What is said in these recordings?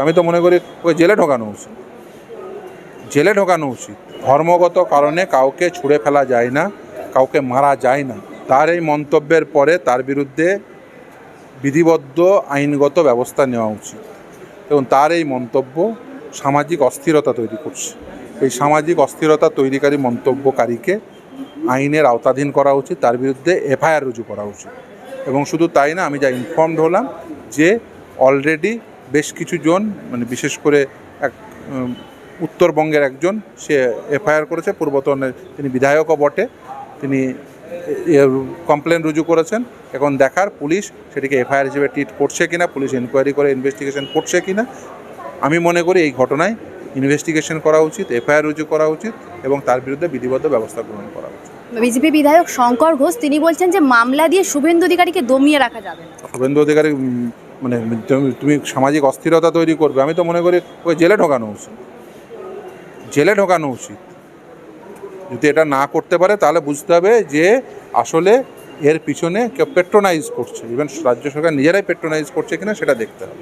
আমি তো মনে করি ওই জেলে ঢোকানো উচিত। জেলে ঢোকানো উচিত। ধর্মগত কারণে কাউকে ছুঁড়ে ফেলা যায় না, কাউকে মারা যায় না। তার এই মন্তব্যের পরে তার বিরুদ্ধে বিধিবদ্ধ, আইনগত ব্যবস্থা নেওয়া উচিত। এবং তার এই মন্তব্য সামাজিক অস্থিরতা তৈরি করছে। এই সামাজিক অস্থিরতা তৈরিকারী মন্তব্যকারীকে আইনের আওতাধীন করা উচিত, তার বিরুদ্ধে এফআইআর রুজু করা উচিত। এবং শুধু তাই না, আমি যা ইনফর্মড হলাম যে অলরেডি বেশ কিছু জন মানে বিশেষ করে এক উত্তরবঙ্গের একজন সে এফআইআর করেছে পূর্বতন তিনি বিধায়কও বটে তিনি কমপ্লেন রুজু করেছেন। এখন দেখার পুলিশ সেটিকে এফআইআর হিসেবে ট্রিট করছে কিনা পুলিশ এনকোয়ারি করে ইনভেস্টিগেশন করছে কিনা আমি মনে করি এই ঘটনায় ইনভেস্টিগেশন করা উচিত এফআইআর রুজু করা উচিত এবং তার বিরুদ্ধে বিধিবদ্ধ ব্যবস্থা গ্রহণ করা উচিত। বিজেপি বিধায়ক শঙ্কর ঘোষ তিনি বলছেন যে মামলা দিয়ে শুভেন্দু অধিকারীকে দমিয়ে রাখা যাবে শুভেন্দু অধিকারী মানে তুমি- সামাজিক অস্থিরতা তৈরি করবে। আমি তো মনে করি ওই জেলে ঢোকানো উচিত। জেলে ঢোকানো উচিত। যদি এটা না করতে পারে, তাহলে বুঝতে হবে যে আসলে এর পিছনে কেউ পেট্রোনাইজ করছে। ইভেন রাজ্য সরকার নিজেরাই পেট্রোনাইজ করছে কিনা, সেটা দেখতে হবে।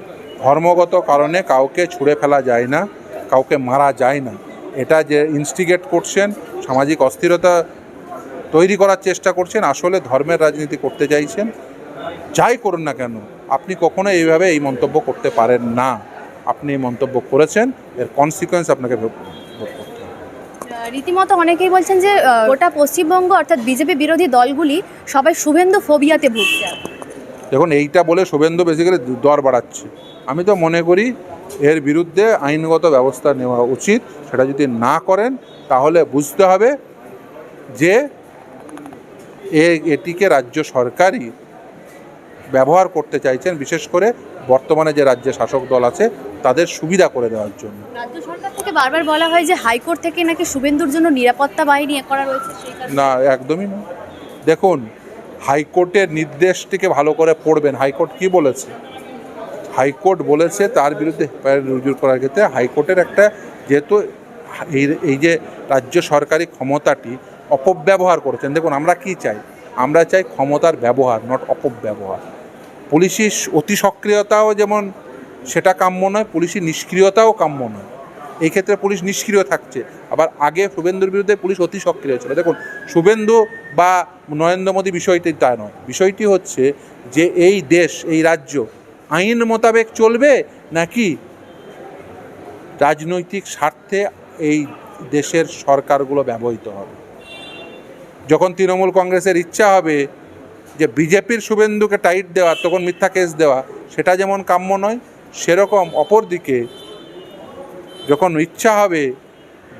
ধর্মগত কারণে কাউকে ছুঁড়ে ফেলা যায় না, কাউকে মারা যায় না। এটা যে ইনস্টিগেট করছেন, সামাজিক অস্থিরতা তৈরি করার চেষ্টা করছেন, আসলে ধর্মের রাজনীতি করতে চাইছেন, যাই করুন না কেন আপনি কখনো এইভাবে এই মন্তব্য করতে পারেন না। আপনি এই মন্তব্য করেছেন এর কনসিকোয়েন্স আপনাকে রীতিমতো অনেকেই বলছেন যে গোটা পশ্চিমবঙ্গ অর্থাৎ বিজেপি বিরোধী দলগুলি সবাই শুভেন্দু ফোবিয়াতে ভুগছে। দেখুন এইটা বলে শুভেন্দু বেসিক্যালি দর বাড়াচ্ছে। আমি তো মনে করি এর বিরুদ্ধে আইনগত ব্যবস্থা নেওয়া উচিত। সেটা যদি না করেন তাহলে বুঝতে হবে যে এ এটিকে রাজ্য সরকারই ব্যবহার করতে চাইছেন বিশেষ করে বর্তমানে যে রাজ্যে শাসক দল আছে তাদের সুবিধা করে দেওয়ার জন্য। রাজ্য সরকার থেকে বারবার বলা হয় যে হাইকোর্ট থেকে নাকি শুভেন্দুর জন্য নিরাপত্তা বাহিনী করা রয়েছে না একদমই না। দেখুন হাইকোর্টের নির্দেশটিকে ভালো করে পড়বেন। হাইকোর্ট কি বলেছে? হাইকোর্ট বলেছে তার বিরুদ্ধে রুজু করার ক্ষেত্রে হাইকোর্টের একটা যেহেতু এই এই যে রাজ্য সরকারি ক্ষমতাটি অপব্যবহার করেছেন। দেখুন আমরা কি চাই? আমরা চাই ক্ষমতার ব্যবহার নট অপব্যবহার। পুলিশি অতি সক্রিয়তাও যেমন সেটা কাম্য নয়, পুলিশি নিষ্ক্রিয়তাও কাম্য নয়। এই ক্ষেত্রে পুলিশ নিষ্ক্রিয় থাকছে। আবার আগে শুভেন্দুর বিরুদ্ধে পুলিশ অতি সক্রিয় ছিল। দেখুন, শুভেন্দু বা নরেন্দ্র মোদী বিষয়টি তা নয়। বিষয়টি হচ্ছে যে এই দেশ, এই রাজ্য আইন মোতাবেক চলবে নাকি রাজনৈতিক স্বার্থে এই দেশের সরকারগুলো ব্যবহৃত হবে? যখন তৃণমূল কংগ্রেসের ইচ্ছা হবে যে বিজেপির শুভেন্দুকে টাইট দেওয়া, তখন মিথ্যা কেস দেওয়া, সেটা যেমন কাম্য নয়, সেরকম অপরদিকে যখন ইচ্ছা হবে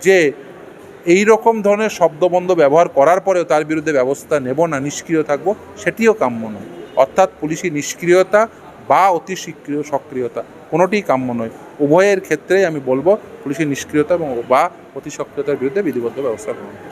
যে এই রকম ধরনের শব্দবন্ধ ব্যবহার করার পরেও তার বিরুদ্ধে ব্যবস্থা নেব না, নিষ্ক্রিয় থাকব, সেটিও কাম্য নয় অর্থাৎ পুলিশি নিষ্ক্রিয়তা বা অতি সক্রিয় সক্রিয়তা কোনোটিই কাম্য নয় উভয়ের ক্ষেত্রেই আমি বলব পুলিশি নিষ্ক্রিয়তা এবং বা অতি সক্রিয়তার বিরুদ্ধে বিধিবদ্ধ ব্যবস্থা গ্রহণ।